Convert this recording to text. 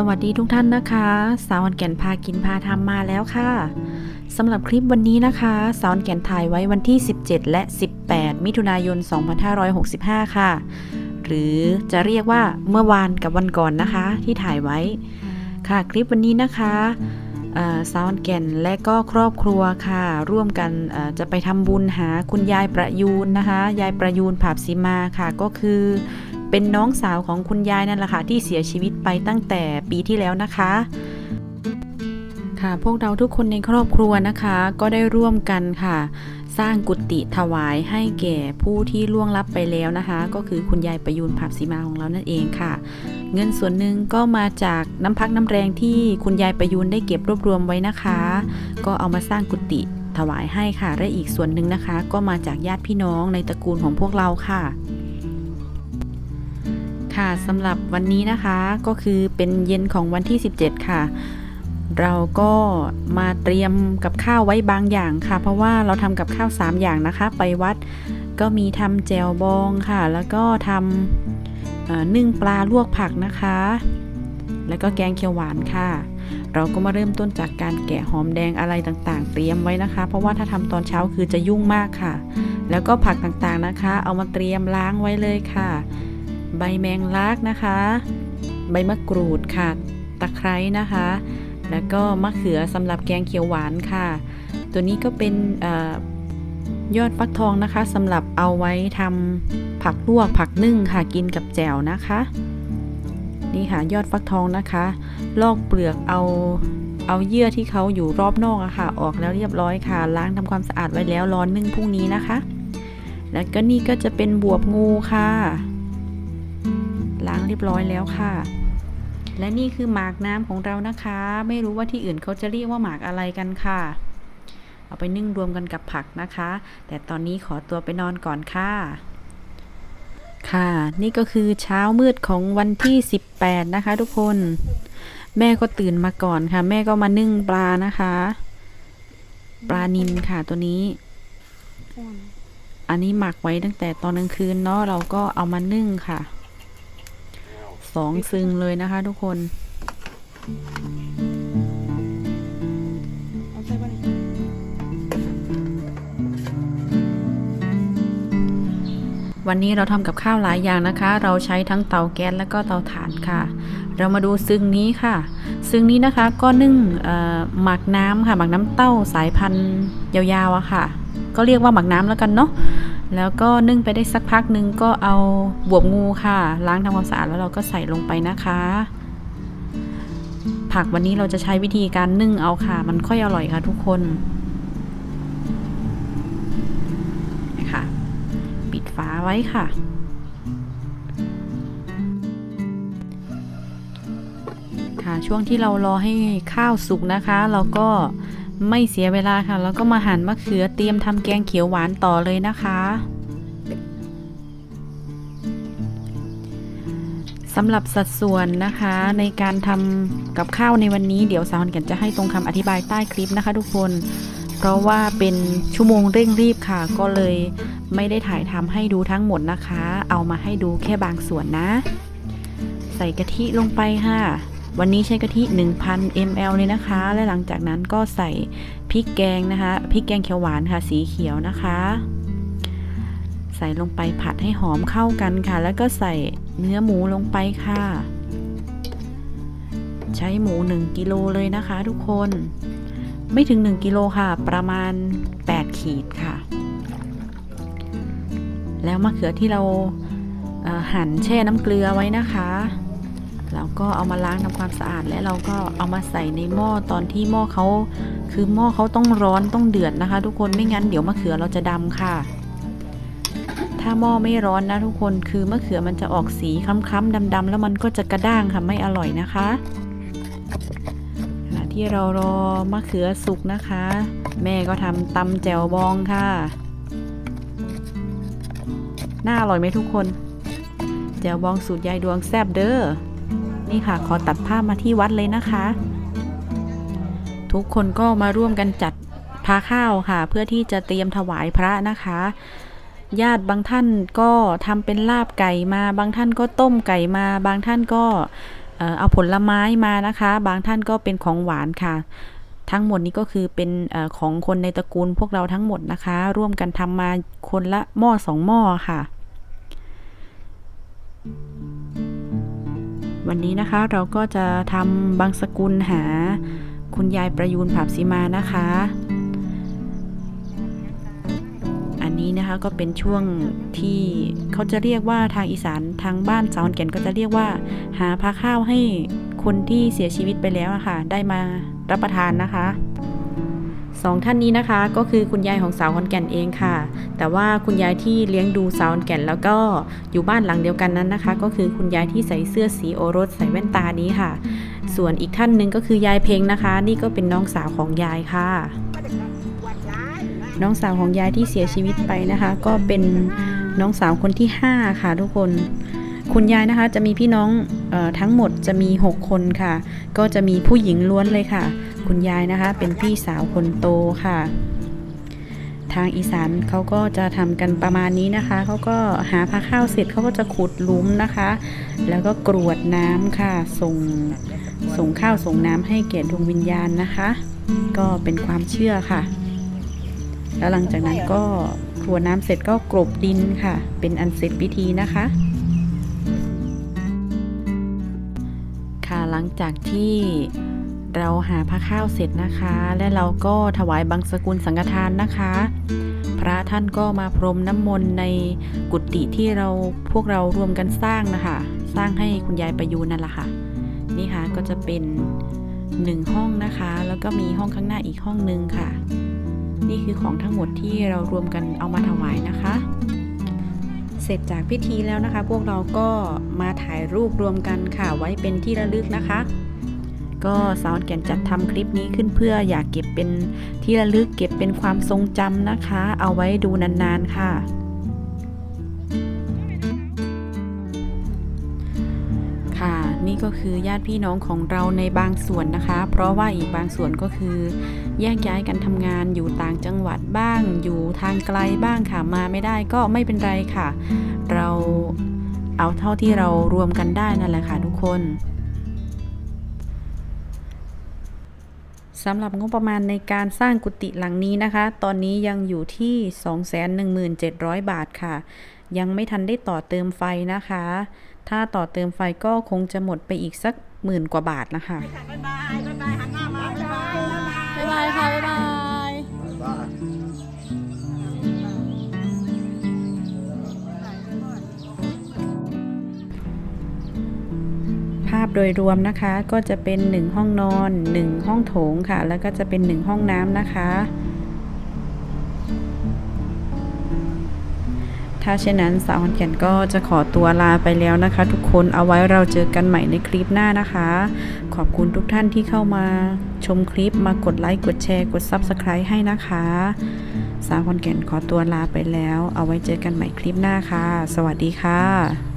สวัสดีทุกท่านนะคะ สาวันแก่นพากินพาทำมาแล้วค่ะสำหรับคลิปวันนี้นะคะสาวันแก่นถ่ายไว้วันที่ 17 และ 18 มิถุนายน 2565 ค่ะ หรือจะเรียกว่าเมื่อวานกับวันก่อนนะคะ ที่ถ่ายไว้ค่ะคลิปวันนี้นะคะสาวันแก่นและก็ครอบครัวค่ะ ร่วมกันจะไปทำบุญหาคุณยายประยูนนะคะ ยายประยูนผาบสีมาค่ะก็คือ เป็นน้องสาวของคุณยายนั่นแหละค่ะที่เสียชีวิตไปตั้งแต่ปีที่แล้วนะคะ ค่ะพวกเราทุกคนในครอบครัวนะคะ ก็ได้ร่วมกันค่ะ สร้างกุฏิถวายให้แก่ผู้ที่ล่วงลับไปแล้วนะคะ ก็คือคุณยายประยูนผับสีมาของเรานั่นเองค่ะ เงินส่วนหนึ่งก็มาจากน้ำพักน้ำแรงที่คุณยายประยูนได้เก็บรวบรวมไว้นะคะ ก็เอามาสร้างกุฏิถวายให้ค่ะและอีกส่วนหนึ่งนะคะ ก็มาจากญาติพี่น้องในตระกูลของพวกเราค่ะ ค่ะสำหรับวันนี้นะคะก็คือเป็นเย็นของวันที่ 17 ค่ะ เราก็มาเตรียมกับข้าวไว้บางอย่างค่ะ เพราะว่าเราทำกับข้าว 3 อย่างนะคะ ไปวัดก็มีทำแจวบองค่ะ แล้วก็ทำนึ่งปลาลวกผักนะคะ แล้วก็แกงเขียวหวานค่ะ เราก็มาเริ่มต้นจากการแกะหอมแดงอะไรต่างๆ เตรียมไว้นะคะ เพราะว่าถ้าทำตอนเช้าคือจะยุ่งมากค่ะ แล้วก็ผักต่างๆนะคะ เอามาเตรียมล้างไว้เลยค่ะ ใบแมงลักนะคะ ใบมะกรูดค่ะ ตะไคร้นะคะ แล้วก็มะเขือสำหรับแกงเขียวหวานค่ะ ตัวนี้ก็เป็นอยอดฟักทองนะคะสำหรับเอาไว้ทำผักลวกผักนึ่งค่ะกินกับแจ่วนะคะ นี่ค่ะยอดฟักทองนะคะ ลอกเปลือกเอาเอาเยื่อที่เขาอยู่รอบนอกอะค่ะ ออกแล้วเรียบร้อยค่ะ ล้างทำความสะอาดไว้แล้วร้อนนึ่งพรุ่งนี้นะคะ แล้วก็นี่ก็จะเป็นบวบงูค่ะ ล้างเรียบร้อยแล้วค่ะ และนี่คือหมากน้ำของเรานะคะ ไม่รู้ว่าที่อื่นเขาจะเรียกว่าหมากอะไรกันค่ะ เอาไปนึ่งรวมกันกับผักนะคะ แต่ตอนนี้ขอตัวไปนอนก่อนค่ะค่ะ นี่ก็คือเช้ามืดของวันที่ 18 นะคะ ทุกคน แม่ก็ตื่นมาก่อนค่ะ แม่ก็มานึ่งปลานะคะ ปลานินค่ะตัวนี้ อันนี้หมักไว้ตั้งแต่ตอนกลางคืนเนาะเราก็เอามานึ่งค่ะ สองซึงเลยนะคะทุกคนวันนี้เราทำกับข้าวหลายอย่างนะคะ เราใช้ทั้งเตาแก๊สและก็เตาถ่านค่ะ เรามาดูซึ่งนี้ค่ะ ซึ่งนี้นะคะก็นึ่งหมักน้ำค่ะ หมักน้ำเต้าสายพันธุ์ยาวๆอะค่ะ ก็เรียกว่าหมักน้ำแล้วกันเนาะ แล้วก็นึ่งไปได้สักพักหนึ่งก็เอาบวบงูค่ะ ล้างทำความสะอาดแล้วเราก็ใส่ลงไปนะคะ ผักวันนี้เราจะใช้วิธีการนึ่งเอาค่ะ มันค่อยอร่อยค่ะทุกคนนะคะปิดฝาไว้ค่ะค่ะช่วงที่เรารอให้ข้าวสุกนะคะ เราก็ ไม่เสียเวลาค่ะ แล้วก็มาหั่นมะเขือเตรียมทำแกงเขียวหวานต่อเลยนะคะสำหรับสัดส่วนนะคะในการทำกับข้าวในวันนี้เดี๋ยวสาวกันจะให้ตรงคำอธิบายใต้คลิปนะคะทุกคน เพราะว่าเป็นชั่วโมงเร่งรีบค่ะ ก็เลยไม่ได้ถ่ายทำให้ดูทั้งหมดนะคะ เอามาให้ดูแค่บางส่วนนะ ใส่กะทิลงไปค่ะ วันนี้ใช้กะทิ 1,000 ml เลยนะคะ และหลังจากนั้นก็ใส่พริกแกงนะคะ พริกแกงเขียวหวานค่ะ สีเขียวนะคะ ใส่ลงไปผัดให้หอมเข้ากันค่ะ แล้วก็ใส่เนื้อหมูลงไปค่ะ ใช้หมู 1 กิโลเลยนะคะ ทุกคน ไม่ถึง 1 กิโลค่ะ ประมาณ 8 ขีดค่ะ แล้วมะเขือที่เราหั่นแช่น้ำเกลือไว้นะคะ เราก็เอามาล้างทำความสะอาดและเราก็เอามาใส่ในหม้อตอนที่หม้อเขาคือหม้อเขาต้องร้อนต้องเดือดนะคะ ทุกคนไม่งั้นเดี๋ยวมะเขือเราจะดำค่ะ ถ้าหม้อไม่ร้อนนะทุกคนคือมะเขือมันจะออกสีคล้ำๆดำๆแล้วมันก็จะกระด้างค่ะไม่อร่อยนะคะขณะที่เรารอมะเขือสุกนะคะ แม่ก็ทำตำแจ่วบองค่ะน่าอร่อยไหมทุกคนแจ่วบองสูตรยายดวงแซบเด้อ นี่ค่ะ ขอตัดภาพมาที่วัดเลยนะคะ ทุกคนก็มาร่วมกันจัดพาข้าวค่ะ เพื่อที่จะเตรียมถวายพระนะคะ ญาติบางท่านก็ทำเป็นลาบไก่มา บางท่านก็ต้มไก่มา บางท่านก็เอาผลไม้มานะคะ บางท่านก็เป็นของหวานค่ะ ทั้งหมดนี้ก็คือเป็นของคนในตระกูลพวกเราทั้งหมดนะคะ ร่วมกันทำมาคนละหม้อสองหม้อค่ะ วันนี้นะคะเราก็จะทำบางสกุลหาคุณยายประยูนผาบสีมานะคะ อันนี้นะคะก็เป็นช่วงที่เขาจะเรียกว่าทางอีสานทางบ้านสาวขอนแก่นก็จะเรียกว่า หาพาข้าวให้คนที่เสียชีวิตไปแล้วอะค่ะได้มารับประทานนะคะ สองท่านนี้นะคะ ก็คือคุณยายของสาวขอนแก่นเองค่ะ แต่ว่าคุณยายที่เลี้ยงดูสาวขอนแก่นแล้วก็อยู่บ้านหลังเดียวกันนั้นนะคะ ก็คือคุณยายที่ใส่เสื้อสีโอรสใส่แว่นตานี้ค่ะ ส่วนอีกท่านหนึ่งก็คือยายเพลงนะคะ นี่ก็เป็นน้องสาวของยายค่ะ น้องสาวของยายที่เสียชีวิตไปนะคะ ก็เป็นน้องสาวคนที่ 5 ค่ะทุกคน คุณยายนะคะจะมีพี่น้องออทั้งหมดจะมี 6 คนค่ะ ก็จะมีผู้หญิงล้วนเลยค่ะ คุณยายนะคะเป็นพี่สาวคนโตค่ะ ทางอีสานเขาก็จะทำกันประมาณนี้นะคะเขาก็หาพาข้าวเสร็จเขาก็จะขุดลุมนะคะ แล้วก็กรวดน้ำค่ะส่งส่งข้าวส่งน้ำให้แก่ดวงวิญญาณนะคะ ก็เป็นความเชื่อค่ะ แล้วหลังจากนั้นก็ครัวน้ำเสร็จก็กลบดินค่ะ เป็นอันเสร็จพิธีนะคะ ลังจากที่เราหาพระข้าวเสร็จนะคะ และเราก็ถวายบังสกุลสังฆทานนะคะ พระท่านก็มาพรมน้ำมนต์ในกุฏิที่เราพวกเรารวมกันสร้างนะคะ สร้างให้คุณยายประยูนนั่นแหละค่ะ นี่ค่ะก็จะเป็นหนึ่งห้องนะคะ แล้วก็มีห้องข้างหน้าอีกห้องนึงค่ะ นี่คือของทั้งหมดที่เรารวมกันเอามาถวายนะคะ เสร็จจากพิธีแล้วนะคะ พวกเราก็มาถ่ายรูปรวมกันค่ะ ไว้เป็นที่ระลึกนะคะ ก็สาวแก่นจัดทำคลิปนี้ขึ้นเพื่ออยากเก็บเป็นที่ระลึกเก็บเป็นความทรงจำนะคะ เอาไว้ดูนานๆค่ะ ก็คือญาติพี่น้องของเราในบางส่วนนะคะ เพราะว่าอีกบางส่วนก็คือแยกย้ายกันทำงานอยู่ต่างจังหวัดบ้าง อยู่ทางไกลบ้างค่ะมาไม่ได้ก็ไม่เป็นไรค่ะ เราเอาเท่าที่เรารวมกันได้นั่นแหละค่ะทุกคนสำหรับงบประมาณในการสร้างกุฏิหลังนี้นะคะ ตอนนี้ยังอยู่ที่ 217,000 บาทค่ะ ยังไม่ทันได้ต่อเติมไฟนะคะ ถ้าต่อเติมไฟก็คงจะหมดไปอีกสักหมื่นกว่าบาทนะคะบ๊ายบายบ๊ายบายหันหน้ามาบ๊ายบายบ๊ายบายค่ะบ๊ายบายภาพโดยรวมนะคะก็จะเป็น 1 ห้องนอน 1 ห้องโถงค่ะ แล้วก็จะเป็น 1 ห้องน้ำนะคะ ถ้าเช่นนั้นสาวขอนแก่นก็จะขอตัวลาไปแล้วนะคะ ทุกคนเอาไว้เราเจอกันใหม่ในคลิปหน้านะคะ ขอบคุณทุกท่านที่เข้ามาชมคลิปมากดไลค์กดแชร์กด Subscribe ให้นะคะ สาวขอนแก่นขอตัวลาไปแล้ว เอาไว้เจอกันใหม่คลิปหน้าค่ะ สวัสดีค่ะ